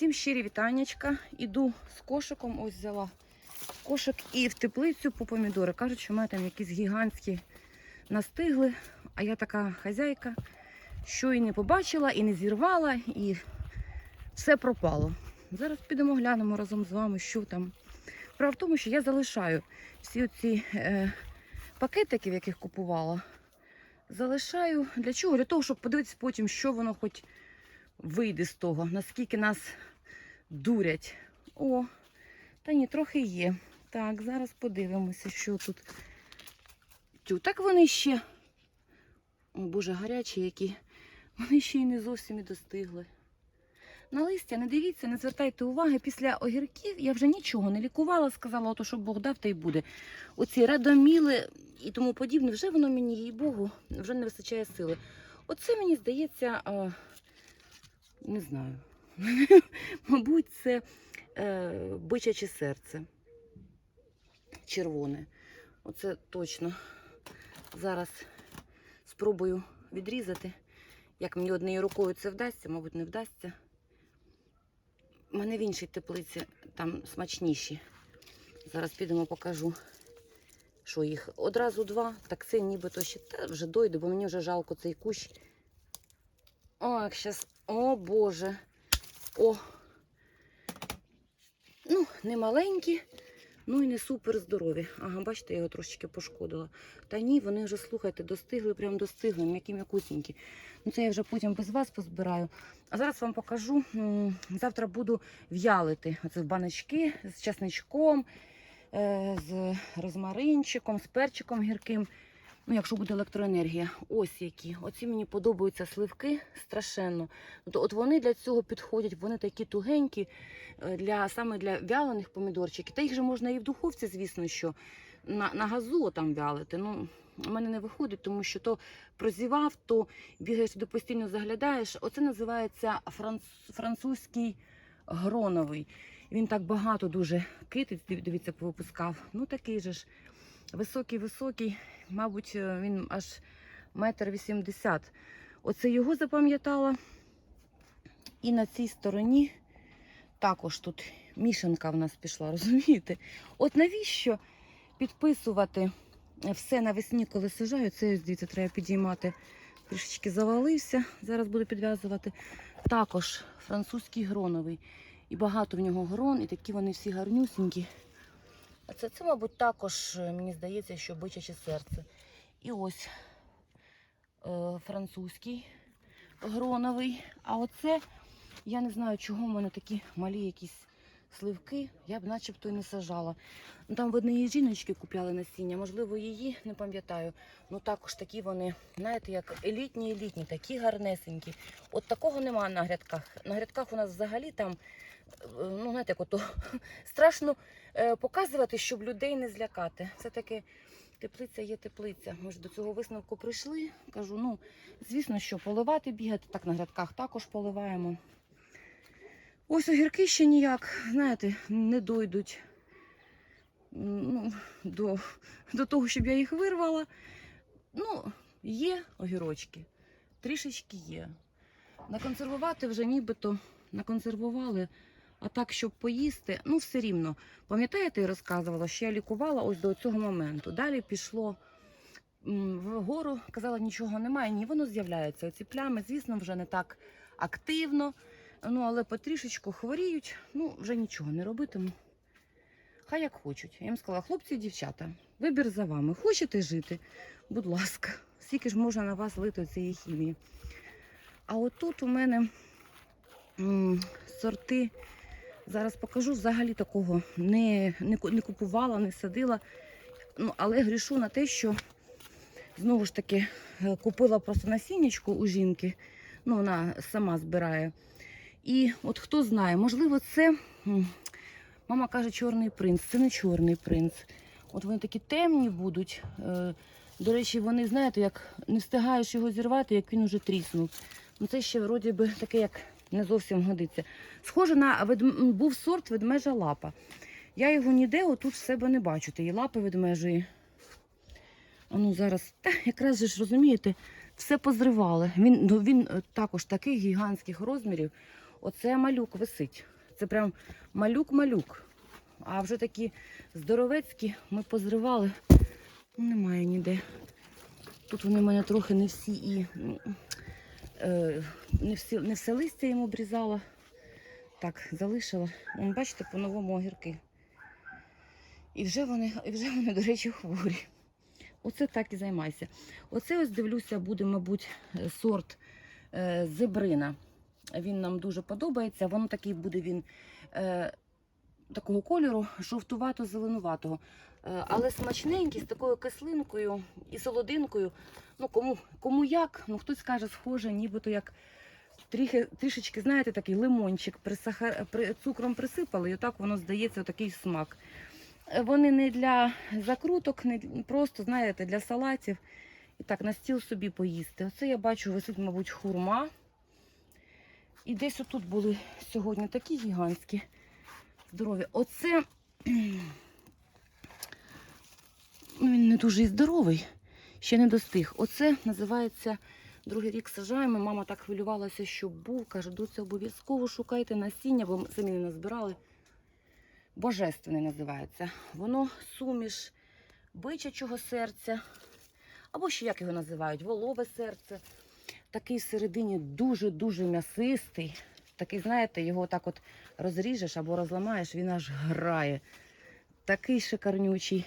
Всім щирі вітаннячка. Іду з кошиком, ось взяла кошик і в теплицю по помідори. Кажуть, що в мене там якісь гігантські настигли, а я така хазяйка, що і не побачила, і не зірвала, і все пропало. Зараз підемо глянемо разом з вами, що там. Справа в тому, що я залишаю всі ці е, пакетики, в яких купувала. Залишаю для чого? Для того, щоб подивитися потім, що воно хоч вийде з того, наскільки нас дурять. О, та ні, трохи є. Так, зараз подивимося, що тут. Тю, так вони ще. О, Боже, гарячі які. Вони ще й не зовсім і достигли. На листя не дивіться, не звертайте уваги. Після огірків я вже нічого не лікувала, сказала, ото, що Бог дав, та й буде. Оці радоміли і тому подібне, вже воно мені, їй Богу, вже не вистачає сили. Оце мені здається, а, не знаю. Мабуть, це е, бичаче серце. Червоне. Оце точно. Зараз спробую відрізати. Як мені однією рукою це вдасться, мабуть, не вдасться. У мене в іншій теплиці там смачніші. Зараз підемо покажу, що їх одразу два, так це нібито ще та вже дойде, бо мені вже жалко цей кущ. О, як щас. О Боже. О. Ну, не маленькі, ну і не супер здорові. Ага, бачите, я його трошечки пошкодила. Та ні, вони вже, слухайте, достигли, прям достигли, м'які м'якусінькі. Ну це я вже потім без вас позбираю. А зараз вам покажу. Завтра буду в'ялити. Оце в баночки з часничком, е, з розмаринчиком, з перчиком гірким. Ну, якщо буде електроенергія, ось які. Оці мені подобаються сливки страшенно. От, от вони для цього підходять, вони такі тугенькі, е, для, саме для вялених помідорчиків. Та їх же можна і в духовці, звісно, що на, на газу там вялити. Ну, у мене не виходить, тому що то прозівав, то бігаєш туди постійно заглядаєш. Оце називається франц, французький гроновий. Він так багато дуже китиць, дивіться, повипускав. Ну такий же ж високий-високий, мабуть, е, він аж метр вісімдесят. Оце його запам'ятала. І на цій стороні також тут мішанка в нас пішла, розумієте? От навіщо підписувати все навесні, коли сажаю? Це дивіться, треба підіймати. Трішечки завалився. Зараз буду підв'язувати. Також французький гроновий. І багато в нього грон, і такі вони всі гарнюсінькі. Це, це, мабуть, також, е, мені здається, що бичаче серце. І ось е, французький гроновий. А оце, я не знаю, чого в мене такі малі якісь сливки. Я б начебто і не сажала. Ну, Там в однієї жіночки купляли насіння, можливо, її не пам'ятаю. Ну також такі вони, знаєте, як елітні, елітні, такі гарнесенькі. От такого немає на грядках. На грядках у нас взагалі там, ну знаєте, як ото страшно е, показувати, щоб людей не злякати. Це таке теплиця є теплиця. Ми ж до цього висновку прийшли. Кажу, ну, звісно, що поливати бігати, так на грядках також поливаємо. Ось огірки ще ніяк, знаєте, не дойдуть ну, до, до того, щоб я їх вирвала. Ну, є огірочки, трішечки є. Наконсервувати вже нібито наконсервували, а так, щоб поїсти, ну все рівно. Пам'ятаєте, я розказувала, що я лікувала ось до цього моменту. Далі пішло вгору, казала, нічого немає, ні, воно з'являється. Оці плями, звісно, вже не так активно, ну але потрішечку хворіють, ну вже нічого не робитиму. Хай як хочуть. Я їм сказала, хлопці і дівчата, вибір за вами. Хочете жити? Будь ласка, скільки ж можна на вас лити цієї хімії. А отут у мене сорти. Зараз покажу, взагалі такого не, не, не купувала, не садила. Ну, але грішу на те, що знову ж таки е, купила просто насіннячку у жінки. Ну, вона сама збирає. І от хто знає, можливо, це, мама каже, чорний принц. Це не чорний принц. От вони такі темні будуть. Е, До речі, вони, знаєте, як не встигаєш його зірвати, як він уже тріснув. Ну, це ще вроді би таке, як не зовсім годиться. Схоже на ведм... був сорт ведмежа лапа. Я його ніде отут в себе не бачу. Тієї лапи ведмежої. А зараз, та, якраз ж розумієте, все позривали. Він, ну, він е, також таких гігантських розмірів. Оце малюк висить. Це прям малюк-малюк. А вже такі здоровецькі ми позривали. Немає ніде. Тут вони в мене трохи не всі і не, всі, не все листя їм обрізала. Так, залишила. Вон, бачите, по-новому огірки. І вже вони, і вже вони, до речі, хворі. Оце так і займайся. Оце ось дивлюся, буде, мабуть, е, сорт е, зебрина. Він нам дуже подобається. Воно такий буде він е, такого кольору, жовтувато-зеленуватого. Е, але смачненький, з такою кислинкою і солодинкою. Ну, кому, кому як, ну хтось каже, схоже, нібито як трішки, трішечки, знаєте, такий лимончик присахар, при, цукром присипали, і отак воно здається такий смак. Е, Вони не для закруток, не просто, знаєте, для салатів. І так, на стіл собі поїсти. Оце я бачу, висить, мабуть, хурма. І десь отут були сьогодні такі гігантські здорові. Оце він не дуже здоровий, ще не достиг. Оце називається другий рік сажаємо. Мама так хвилювалася, що був. Каже, доця, обов'язково шукайте насіння, бо самі не назбирали. Божественне називається. Воно суміш бичачого серця, або ще як його називають, волове серце. Такий всередині дуже-дуже м'ясистий. Такий, знаєте, його так от розріжеш або розламаєш, він аж грає. Такий шикарнючий.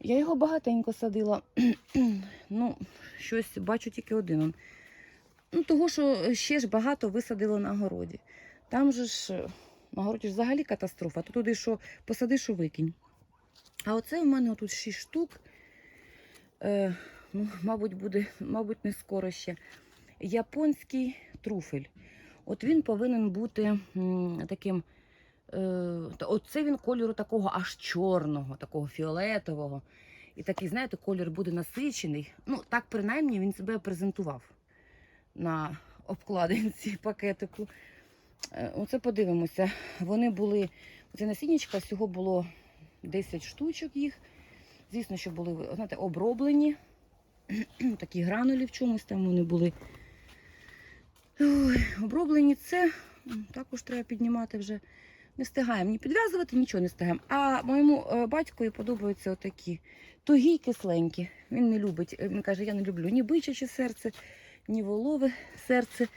Я його багатенько садила. ну, щось бачу тільки один. Ну, того, що ще ж багато висадила на городі. Там же ж на городі ж взагалі катастрофа. То туди що посади, що викинь. А оце в мене тут 6 штук. Е, ну, мабуть, буде, мабуть, не скоро ще. Японський труфель. От він повинен бути м, таким. Е, оце він кольору такого аж чорного, такого фіолетового. І такий, знаєте, колір буде насичений. Ну, так принаймні він себе презентував на обкладинці пакетику. Е, Оце подивимося. Вони були, оце насіннячка, всього було 10 штучок їх. Звісно, що були знаєте, оброблені. Такі гранулі в чомусь там вони були. Ой, оброблені це також треба піднімати вже. Не встигаємо ні підв'язувати, нічого не встигаємо. А моєму е, батькові подобаються отакі тугі й кисленькі. Він не любить. е, Він каже, я не люблю ні бичаче серце, ні волове серце,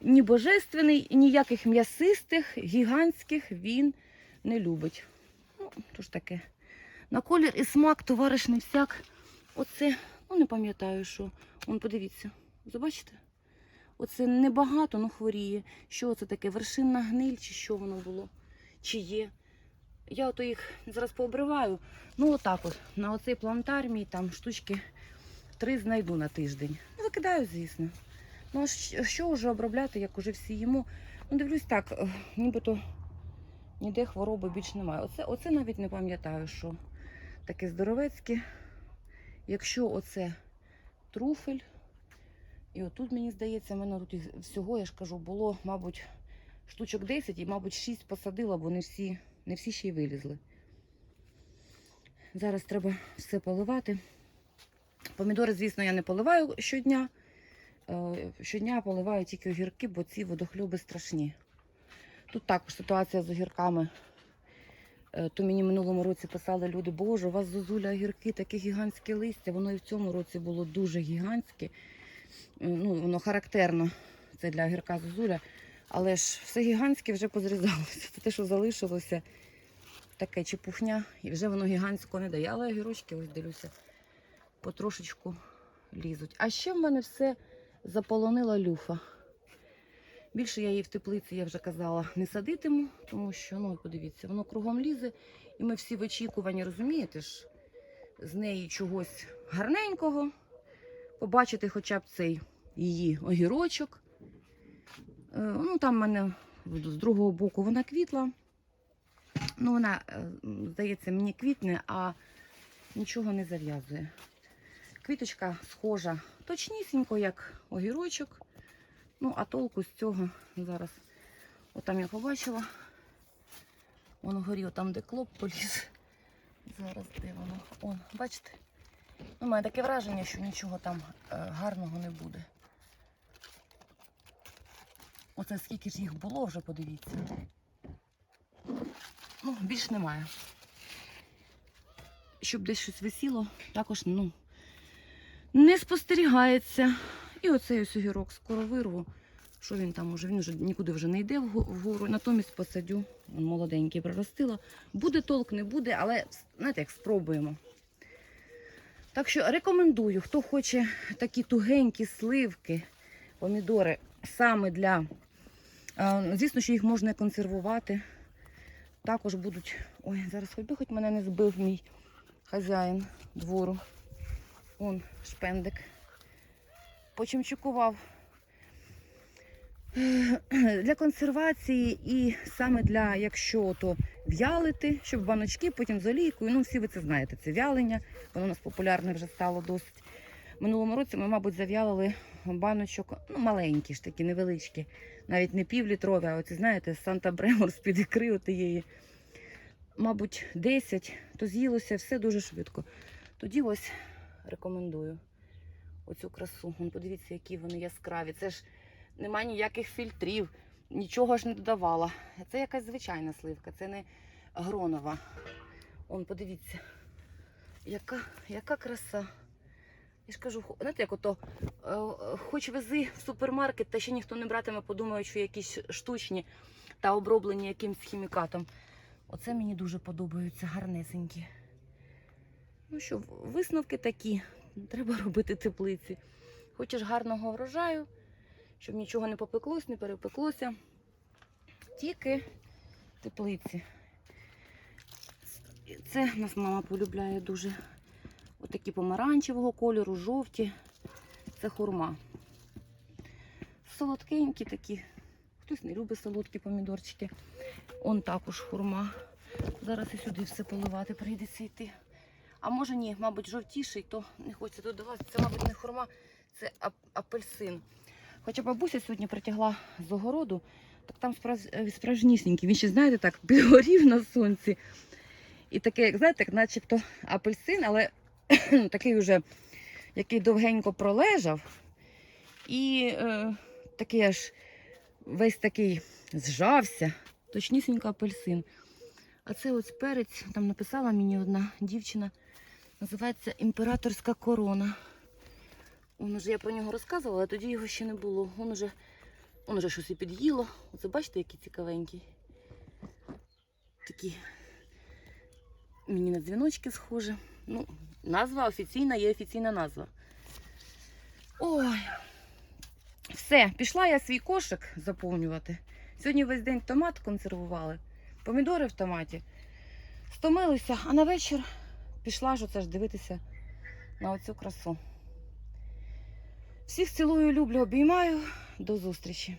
ні божественний, ніяких м'ясистих, гігантських він не любить. Ну, то ж таке. На колір і смак, товариш не всяк. Оце, ну не пам'ятаю, що. Вон, подивіться, забачите? Оце небагато, ну хворіє. Що це таке? Вершинна гниль, чи що воно було? Чи є? Я ото їх зараз пообриваю. Ну, отак от. На оцей плантар мій там штучки три знайду на тиждень. Ну, викидаю, звісно. Ну, а що вже обробляти, як уже всі їмо? Ну, дивлюсь так, е, нібито ніде хвороби більш немає. Оце, оце навіть не пам'ятаю, що таке здоровецьке. Якщо оце труфель, і отут, мені здається, в мене тут всього, я ж кажу, було, мабуть, штучок 10 і, мабуть, 6 посадила, бо не всі, не всі ще й вилізли. Зараз треба все поливати. Помідори, звісно, я не поливаю щодня. Е, Щодня поливаю тільки огірки, бо ці водохлюби страшні. Тут також ситуація з огірками. Е, То мені минулому році писали люди, боже, у вас зозуля огірки, таке гігантське листя. Воно і в цьому році було дуже гігантське. Е, Ну, воно характерно це для огірка зозуля. Але ж все гігантське вже позрізалося. Це те, що залишилося, таке чепухня, і вже воно гігантського не дає. Але огірочки, ось дивлюся, потрошечку лізуть. А ще в мене все заполонила люфа. Більше я її в теплиці, я вже казала, не садитиму, тому що, ну, подивіться, воно кругом лізе, і ми всі в очікуванні, розумієте ж, з неї чогось гарненького, побачити хоча б цей її огірочок. Е, Ну, там в мене з другого боку вона квітла. Ну, вона, е, здається, мені квітне, а нічого не зав'язує. Квіточка схожа точнісінько, як огірочок. Ну, а толку з цього зараз. Отам я побачила. Воно горіло там, де клоп поліз. Зараз де воно? Он, бачите? У мене таке враження, що нічого там е, гарного не буде. Оце скільки ж їх було, вже подивіться. Ну, більш немає. Щоб десь щось висіло, також ну, не спостерігається. І оцей ось огірок скоро вирву. Що він там уже? Він вже нікуди вже не йде вгору. Натомість посадю. Він молоденький проростила. Буде толк, не буде, але знаєте, як спробуємо. Так що рекомендую, хто хоче такі тугенькі сливки, помідори саме для. Е, Звісно, що їх можна консервувати. Також будуть. Ой, зараз хоч би хоч мене не збив мій хазяїн двору. Он шпендик. Почимчукував. Для консервації і саме для, якщо то в'ялити, щоб баночки, потім з олійкою. Ну, всі ви це знаєте, це вялення. Воно у нас популярне вже стало досить. Минулому році ми, мабуть, зав'ялили баночок, ну, маленькі ж такі, невеличкі, навіть не півлітрові, а оці, знаєте, Санта Бремор з-під ікри отієї. Мабуть, 10, то з'їлося все дуже швидко. Тоді ось рекомендую оцю красу. Вон, подивіться, які вони яскраві. Це ж немає ніяких фільтрів, нічого ж не додавала. Це якась звичайна сливка, це не гронова. Он, подивіться, яка, яка краса. Я ж кажу, знаєте, як ото, е, хоч вези в супермаркет, та ще ніхто не братиме, подумають, що якісь штучні та оброблені якимсь хімікатом. Оце мені дуже подобаються, гарнесенькі. Ну що, висновки такі. Треба робити теплиці. Хочеш гарного врожаю, щоб нічого не попеклось, не перепеклося. Тільки теплиці. Це нас мама полюбляє дуже. Отакі помаранчевого кольору, жовті. Це хурма. Солодкенькі такі. Хтось не любить солодкі помідорчики. Он також хурма. Зараз і сюди все поливати, прийдеться йти. А може ні, мабуть, жовтіший, то не хочеться додавати. Це, мабуть, не хурма, це апельсин. Хоча бабуся сьогодні притягла з огороду, так там е, справжнісінький. Він ще, знаєте, так підгорів на сонці. І таке, знаєте, начебто апельсин, але такий вже, який довгенько пролежав. І е, такий аж весь такий зжався, точнісінько апельсин. А це ось перець, там написала мені одна дівчина, називається імператорська корона. Он уже я про нього розказувала, а тоді його ще не було. Он уже, он уже щось і під'їло. Оце бачите, який цікавенький. Такі мені на дзвіночки схоже. Ну, назва офіційна, є офіційна назва. Ой. Все, пішла я свій кошик заповнювати. Сьогодні весь день томат консервували, помідори в томаті. Стомилися, а на вечір пішла ж оце ж дивитися на оцю красу. Всіх цілую, люблю, обіймаю. До зустрічі.